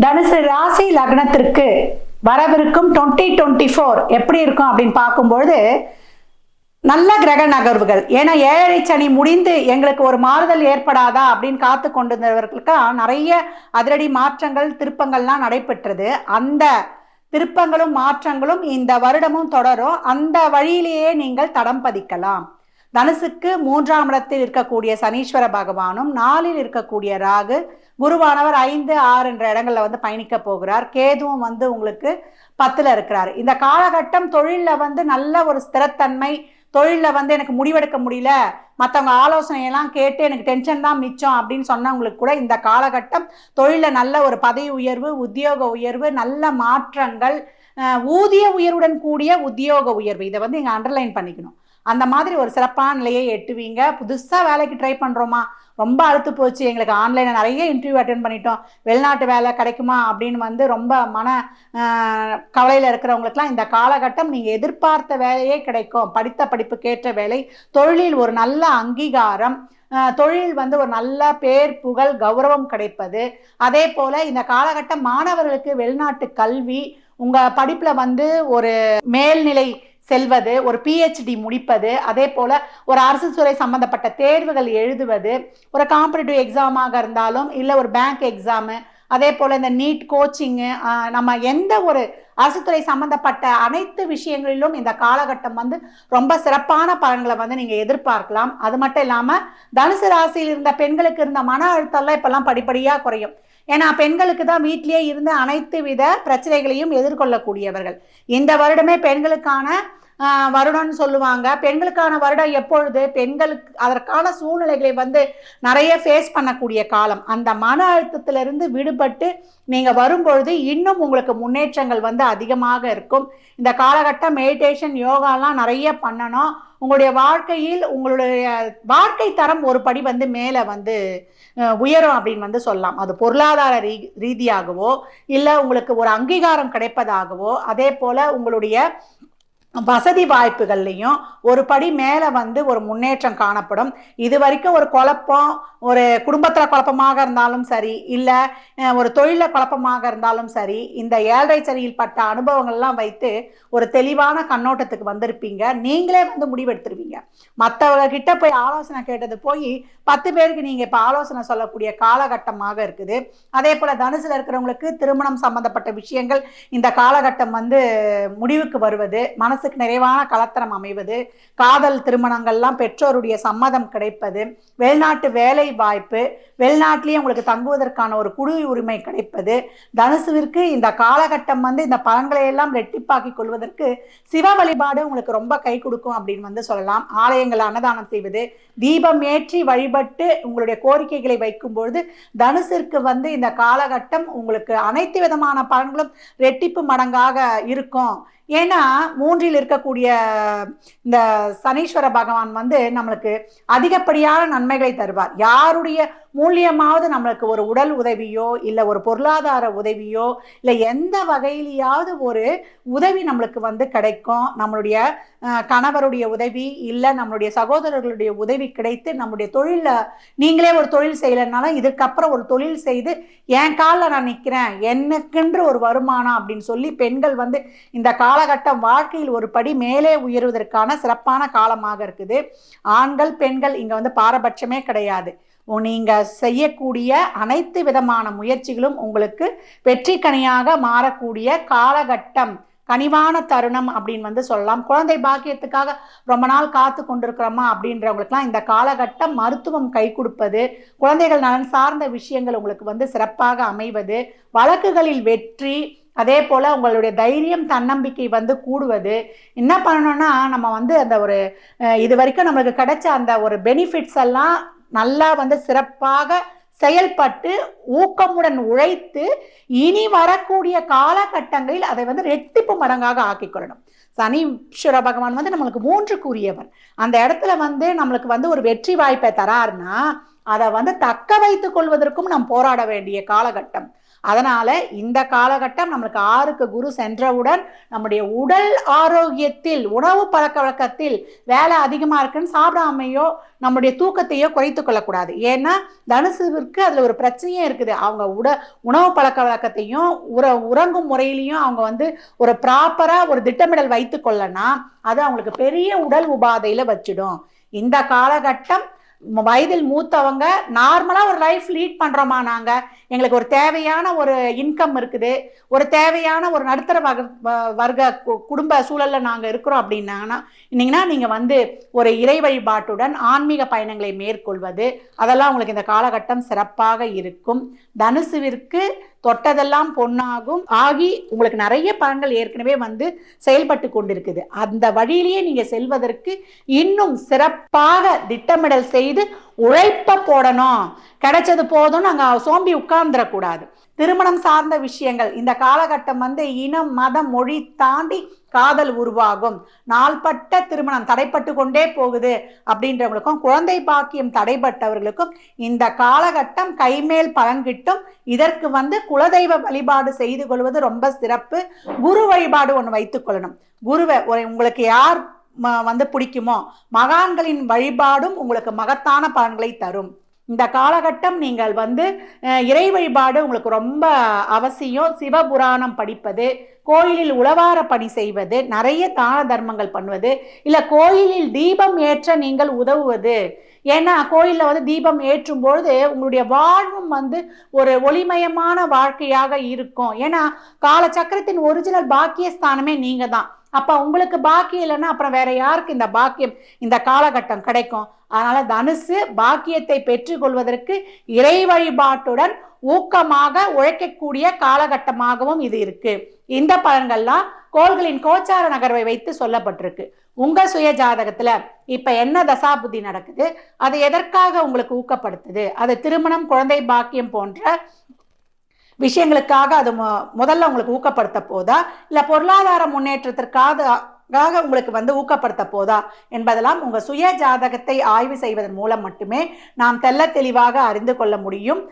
தனுசு ராசி லக்னத்திற்கு வரவிருக்கும் டுவெண்ட்டி டுவெண்ட்டி ஃபோர் எப்படி இருக்கும் அப்படின்னு பார்க்கும்பொழுது நல்ல கிரக நகர்வுகள். ஏன்னா ஏழரை சனி முடிந்து எங்களுக்கு ஒரு மாறுதல் ஏற்படாதா அப்படின்னு காத்து கொண்டிருந்தவர்களுக்கு நிறைய அதிரடி மாற்றங்கள் திருப்பங்கள்லாம் நடைபெற்றது. அந்த திருப்பங்களும் மாற்றங்களும் இந்த வருடமும் தொடரும். அந்த வழியிலேயே நீங்கள் தடம் பதிக்கலாம். தனுசுக்கு மூன்றாம் இடத்தில் இருக்கக்கூடிய சனீஸ்வர பகவானும் நாலில் இருக்கக்கூடிய ராகு குருவானவர் ஐந்து ஆறு என்ற இடங்களில் வந்து பயணிக்க போகிறார். கேதுவும் வந்து உங்களுக்கு பத்தில் இருக்கிறார். இந்த காலகட்டம் தொழிலில் வந்து நல்ல ஒரு ஸ்திரத்தன்மை தொழிலில் வந்து எனக்கு முடிவெடுக்க முடியல மற்றவங்க ஆலோசனையெல்லாம் கேட்டு எனக்கு டென்ஷன் தான் மிச்சம் அப்படின்னு சொன்னவங்களுக்கு கூட இந்த காலகட்டம் தொழிலில் நல்ல ஒரு பதவி உயர்வு உத்தியோக உயர்வு நல்ல மாற்றங்கள் ஊதிய உயர்வுடன் கூடிய உத்தியோக உயர்வு. இதை வந்து இங்கே அண்டர்லைன் பண்ணிக்கணும். அந்த மாதிரி ஒரு சிறப்பான நிலையை எட்டுவீங்க. புதுசாக வேலைக்கு ட்ரை பண்ணுறோமா ரொம்ப அழுத்து போச்சு. எங்களுக்கு ஆன்லைனில் நிறைய இன்டர்வியூ அட்டன் பண்ணிட்டோம். வெளிநாட்டு வேலை கிடைக்குமா அப்படின்னு வந்து ரொம்ப மன கவலையில் இருக்கிறவங்களுக்குலாம் இந்த காலகட்டம் நீங்கள் எதிர்பார்த்த வேலையே கிடைக்கும். படித்த படிப்புக்கேற்ற வேலை தொழிலில் ஒரு நல்ல அங்கீகாரம் தொழில் வந்து ஒரு நல்ல பேர் புகழ் கௌரவம் கிடைப்பது. அதே போல் இந்த காலகட்டம் மாணவர்களுக்கு வெளிநாட்டு கல்வி உங்கள் படிப்பில் வந்து ஒரு மேல்நிலை செல்வது ஒரு பிஹெச்டி முடிப்பது அதே போல் ஒரு அரசு துறை சம்மந்தப்பட்ட தேர்வுகள் எழுதுவது ஒரு காம்படிட்டிவ் எக்ஸாமாக இருந்தாலும் இல்லை ஒரு பேங்க் எக்ஸாமு அதே போல் இந்த நீட் கோச்சிங்கு நம்ம எந்த ஒரு அரசுத்துறை சம்மந்தப்பட்ட அனைத்து விஷயங்களிலும் இந்த காலகட்டம் வந்து ரொம்ப சிறப்பான பலன்களை வந்து நீங்கள் எதிர்பார்க்கலாம். அது மட்டும் இல்லாமல் தனுசு ராசியில் இருந்த பெண்களுக்கு இருந்த மன அழுத்தம்லாம் இப்போல்லாம் படிப்படியாக குறையும். ஏன்னா பெண்களுக்கு தான் வீட்டிலேயே இருந்து அனைத்து வித பிரச்சனைகளையும் எதிர்கொள்ளக்கூடியவர்கள். இந்த வருடமே பெண்களுக்கான வருடம்னு சொல்லுவாங்க. பெண்களுக்கான வருடம் எப்பொழுது? பெண்களுக்கு அதற்கான சூழ்நிலைகளை வந்து நிறைய ஃபேஸ் பண்ணக்கூடிய காலம். அந்த மன அழுத்தத்திலிருந்து விடுபட்டு நீங்கள் வரும்பொழுது இன்னும் உங்களுக்கு முன்னேற்றங்கள் வந்து அதிகமாக இருக்கும். இந்த காலகட்டம் மெடிடேஷன் யோகாலாம் நிறைய பண்ணணும். உங்களுடைய வாழ்க்கையில் உங்களுடைய வாழ்க்கை தரம் ஒரு படி வந்து மேலே வந்து உயரும் அப்படின்னு வந்து சொல்லலாம். அது பொருளாதார ரீ ரீதியாகவோ இல்லை உங்களுக்கு ஒரு அங்கீகாரம் கிடைப்பதாகவோ அதே போல் உங்களுடைய வசதி வாய்ப்புகள்லையும் ஒரு படி மேலே வந்து ஒரு முன்னேற்றம் காணப்படும். இது வரைக்கும் ஒரு குழப்பம் ஒரு குடும்பத்தில் குழப்பமாக இருந்தாலும் சரி இல்லை ஒரு தொழிலில் குழப்பமாக இருந்தாலும் சரி இந்த ஏழரை சரியில் பட்ட அனுபவங்கள்லாம் வைத்து ஒரு தெளிவான கண்ணோட்டத்துக்கு வந்திருப்பீங்க. நீங்களே வந்து முடிவெடுத்துருவீங்க. மற்றவர்கிட்ட போய் ஆலோசனை கேட்டது போய் பத்து பேருக்கு நீங்கள் இப்போ ஆலோசனை சொல்லக்கூடிய காலகட்டமாக இருக்குது. அதே போல் தனுசில் இருக்கிறவங்களுக்கு திருமணம் சம்பந்தப்பட்ட விஷயங்கள் இந்த காலகட்டம் வந்து முடிவுக்கு வருவது மனசு மனசுக்கு நிறைவான கலத்தரம் அமைவது காதல் திருமணங்கள்லாம் பெற்றோருடைய சம்மதம் கிடைப்பது வெளிநாட்டு வேலை வாய்ப்பு வெளிநாட்டிலேயே உங்களுக்கு தங்குவதற்கான ஒரு குடி உரிமை கிடைப்பது தனுசுவிற்கு இந்த காலகட்டம் வந்து இந்த பலன்களை எல்லாம் ரெட்டிப்பாக்கி கொள்வதற்கு சிவ வழிபாடு உங்களுக்கு ரொம்ப கை கொடுக்கும் அப்படின்னு வந்து சொல்லலாம். ஆலயங்கள் அன்னதானம் செய்வது தீபம் ஏற்றி வழிபட்டு உங்களுடைய கோரிக்கைகளை வைக்கும் பொழுது தனுசிற்கு வந்து இந்த காலகட்டம் உங்களுக்கு அனைத்து விதமான பலன்களும் ரெட்டிப்பு மடங்காக இருக்கும். ஏன்னா மூன்றில் இருக்கக்கூடிய இந்த சனீஸ்வர பகவான் வந்து நம்மளுக்கு அதிகப்படியான நன்மைகளை தருவார். யாருடைய மூலியமாவது நம்மளுக்கு ஒரு உடல் உதவியோ இல்லை ஒரு பொருளாதார உதவியோ இல்லை எந்த வகையிலையாவது ஒரு உதவி நம்மளுக்கு வந்து கிடைக்கும். நம்மளுடைய கணவருடைய உதவி இல்லை நம்மளுடைய சகோதரர்களுடைய உதவி கிடைத்து நம்முடைய தொழிலில் நீங்களே ஒரு தொழில் செய்யலைனாலும் இதுக்கப்புறம் ஒரு தொழில் செய்து என் காலில் நான் நிற்கிறேன் எனக்கென்று ஒரு வருமானம் அப்படின்னு சொல்லி பெண்கள் வந்து இந்த காலகட்டம் வாழ்க்கையில் ஒரு படி மேலே உயர்வதற்கான சிறப்பான காலமாக இருக்குது. ஆண்கள் பெண்கள் இங்கே வந்து பாரபட்சமே கிடையாது. நீங்கள் செய்யக்கூடிய அனைத்து விதமான முயற்சிகளும் உங்களுக்கு வெற்றி கனியாக மாறக்கூடிய காலகட்டம். கனிவான தருணம் அப்படின்னு வந்து சொல்லலாம். குழந்தை பாக்கியத்துக்காக ரொம்ப நாள் காத்து கொண்டிருக்கிறோமா அப்படின்றவங்களுக்குலாம் இந்த காலகட்டம் மருத்துவம் கை கொடுப்பது குழந்தைகள் நலன் சார்ந்த விஷயங்கள் உங்களுக்கு வந்து சிறப்பாக அமைவது வழக்குகளில் வெற்றி அதே போல் உங்களுடைய தைரியம் தன்னம்பிக்கை வந்து கூடுவது. என்ன பண்ணணும்னா நம்ம வந்து அந்த ஒரு இது வரைக்கும் நம்மளுக்கு கிடைச்ச அந்த ஒரு பெனிஃபிட்ஸ் எல்லாம் நல்லா வந்து சிறப்பாக செயல்பட்டு ஊக்கமுடன் உழைத்து இனி வரக்கூடிய காலகட்டங்களில் அதை வந்து ரெட்டிப்பு மடங்காக ஆக்கிக்கொள்ளணும். சனீஸ்வர பகவான் வந்து நம்மளுக்கு மூன்றுக்குரியவர். அந்த இடத்துல வந்து நம்மளுக்கு வந்து ஒரு வெற்றி வாய்ப்பை தராருன்னா அதை வந்து தக்க வைத்துக் கொள்வதற்கும் நாம் போராட வேண்டிய காலகட்டம். அதனால் இந்த காலகட்டம் நம்மளுக்கு ஆறுக்கு குரு சென்றவுடன் நம்முடைய உடல் ஆரோக்கியத்தில் உணவு பழக்க வழக்கத்தில் வேலை அதிகமாக இருக்குன்னு சாப்பிடாமையோ நம்முடைய தூக்கத்தையோ குறைத்து கொள்ளக்கூடாது. ஏன்னா தனுசுவிற்கு அதில் ஒரு பிரச்சனையே இருக்குது. அவங்க உட உணவு பழக்க வழக்கத்தையும் உற உறங்கும் முறையிலையும் அவங்க வந்து ஒரு ப்ராப்பராக ஒரு திட்டமிடல் வைத்து கொள்ளனா அது அவங்களுக்கு பெரிய உடல் உபாதையில் வச்சிடும். இந்த காலகட்டம் வயதில் மூத்தவங்க நார்மலாக ஒரு லைஃப் லீட் பண்ணுறோமா நாங்கள் எங்களுக்கு ஒரு தேவையான ஒரு இன்கம் இருக்குது. ஒரு தேவையான ஒரு நடுத்தர வக வ- வர்க்க கு- குடும்ப சூழலில் நாங்கள் இருக்கிறோம் அப்படின்னாங்கன்னா இன்னீங்கன்னா நீங்கள் வந்து ஒரு இறை வழிபாட்டுடன் ஆன்மீக பயணங்களை மேற்கொள்வது அதெல்லாம் உங்களுக்கு இந்த காலகட்டம் சிறப்பாக இருக்கும். தனுசுவிற்கு தொட்டதெல்லாம் பொன்னாகும். ஆகி உங்களுக்கு நிறைய பலன்கள் ஏற்கனவே வந்து செயல்பட்டு கொண்டிருக்குது. அந்த வழியிலேயே நீங்கள் செல்வதற்கு இன்னும் சிறப்பாக திட்டமிடல் செய்து உழைப்ப போடணும். கிடைச்சது போதும் நாங்கள் சோம்பி உட்கார்ந்துடக்கூடாது திருமணம் சார்ந்த விஷயங்கள் இந்த காலகட்டம் வந்து இனம் மதம் மொழி தாண்டி காதல் உருவாகும். நாள்பட்ட திருமணம் தடைப்பட்டு கொண்டே போகுது அப்படின்றவங்களுக்கும் குழந்தை பாக்கியம் தடைப்பட்டவர்களுக்கும் இந்த காலகட்டம் கைமேல் பலன் கிட்டும். இதற்கு வந்து குலதெய்வ வழிபாடு செய்து கொள்வது ரொம்ப சிறப்பு. குரு வழிபாடு ஒன்று வைத்துக் கொள்ளணும். குருவை ஒரு- உங்களுக்கு யார் வந்து பிடிக்குமோ மகான்களின் வழிபாடும் உங்களுக்கு மகத்தான பலன்களை தரும். இந்த காலகட்டம் நீங்கள் வந்து இறை வழிபாடு உங்களுக்கு ரொம்ப அவசியம். சிவபுராணம் படிப்பது கோயிலில் உளவார பணி செய்வது நிறைய தான தர்மங்கள் பண்ணுவது இல்லை கோயிலில் தீபம் ஏற்ற நீங்கள் உதவுவது. ஏன்னா கோயிலில் வந்து தீபம் ஏற்றும் பொழுது உங்களுடைய வாழ்வும் வந்து ஒரு ஒளிமயமான வாழ்க்கையாக இருக்கும். ஏன்னா காலச்சக்கரத்தின் ஒரிஜினல் பாக்கியஸ்தானமே நீங்கள் தான் அப்போ உங்களுக்கு பாக்கியம் இல்லைன்னா அப்புறம் வேற யாருக்கு இந்த பாக்கியம் இந்த காலகட்டம் கிடைக்கும்? அதனால தனுசு பாக்கியத்தை பெற்றுக்கொள்வதற்கு இறை வழிபாட்டுடன் ஊக்கமாக உழைக்கக்கூடிய காலகட்டமாகவும் இது இருக்கு. இந்த பலன்கள்லாம் கோள்களின் கோச்சார நகர்வை வைத்து சொல்லப்பட்டிருக்கு. உங்க சுய ஜாதகத்துல இப்ப என்ன தசாபுத்தி நடக்குது? அது எதற்காக உங்களுக்கு ஊக்கப்படுத்துது? அது திருமணம் குழந்தை பாக்கியம் போன்ற விஷயங்களுக்காக அது மு- முதல்ல உங்களுக்கு ஊக்கப்படுத்த போதா? இல்லை பொருளாதார முன்னேற்றத்திற்காக உங்களுக்கு வந்து ஊக்கப்படுத்த போதா? என்பதெல்லாம் உங்கள் சுய ஜாதகத்தை ஆய்வு செய்வதன் மூலம் மட்டுமே நாம் தெள்ள தெளிவாக அறிந்து கொள்ள முடியும்.